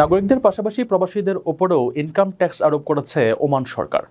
নাগরিকদের পাশাপাশি প্রবাসীদের ওপরেও ইনকাম ট্যাক্স আরোপ করেছে ওমান সরকার।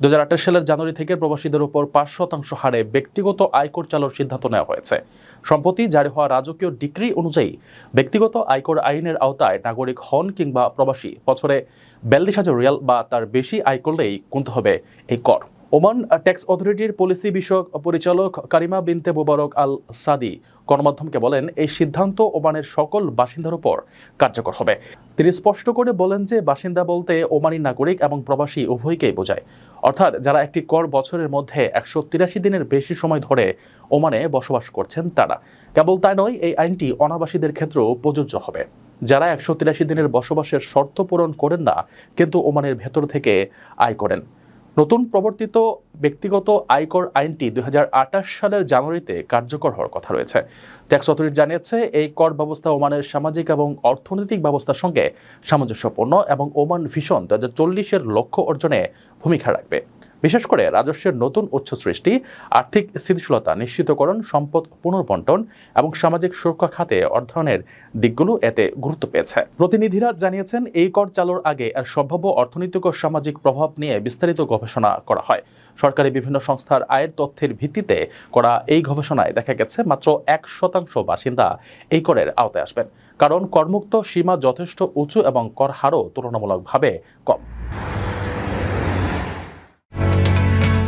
দু হাজার আঠাশ সালের জানুয়ারি থেকে প্রবাসীদের উপর পাঁচ শতাংশ হারে ব্যক্তিগত আয়কর চালুর সিদ্ধান্ত নেওয়া হয়েছে। সম্প্রতি জারি হওয়া রাজকীয় ডিক্রি অনুযায়ী ব্যক্তিগত আয়কর আইনের আওতায় নাগরিক হন কিংবা প্রবাসী, বছরে বিয়াল্লিশ হাজার রিয়াল বা তার বেশি আয় করলেই গুনতে হবে এই কর। ওমান ট্যাক্স অথরিটির পলিসি বিষয়ক পরিচালক কারিমা বিনতে মুবারক আল সাদি গণমাধ্যমকে বলেন, এই সিদ্ধান্ত ওমানের সকল বাসিন্দার উপর কার্যকর হবে। তিনি স্পষ্ট করে বলেন যে, বাসিন্দা বলতে ওমানি নাগরিক এবং প্রবাসী উভয়কেই বোঝায়। অর্থাৎ যারা একটি কর বছরের মধ্যে একশো তিরাশি দিনের বেশি সময় ধরে ওমানে বসবাস করছেন তারা। কেবল তাই নয়, এই আইনটি অনাবাসীদের ক্ষেত্রেও প্রযোজ্য হবে। যারা একশো তিরাশি দিনের বসবাসের শর্ত পূরণ করেন না, কিন্তু ওমানের ভেতর থেকে আয় করেন। নতুন প্রবর্তিত ব্যক্তিগত আয়কর আইনটি দুই হাজার আঠাশ সালের জানুয়ারিতে কার্যকর হওয়ার কথা রয়েছে। ট্যাক্স অথরিটি জানিয়েছে, এই কর ব্যবস্থা ওমানের সামাজিক এবং অর্থনৈতিক ব্যবস্থার সঙ্গে সামঞ্জস্যপূর্ণ এবং ওমান ভিশন দু হাজার লক্ষ্য অর্জনে ভূমিকা রাখবে। বিশেষ করে রাজস্বের নতুন উৎস সৃষ্টি আর্থিক স্থিতিশীলতা নিশ্চিতকরণ, সম্পদ পুনর্বন্টন এবং সামাজিক সুরক্ষা খাতে অর্থায়নের দিকগুলো এতে গুরুত্ব পেয়েছে। প্রতিনিধিরা জানিয়েছেন, এই কর চালুর আগে এর সম্ভাব্য অর্থনৈতিক ও সামাজিক প্রভাব নিয়ে বিস্তারিত গবেষণা করা হয়। সরকারি বিভিন্ন সংস্থার আয়ের তথ্যের ভিত্তিতে করা এই গবেষণায় দেখা গেছে, মাত্র এক শতাংশ বাসিন্দা এই করের আওতায় আসবেন। কারণ করমুক্ত সীমা যথেষ্ট উঁচু এবং কর হারও তুলনামূলকভাবে কম।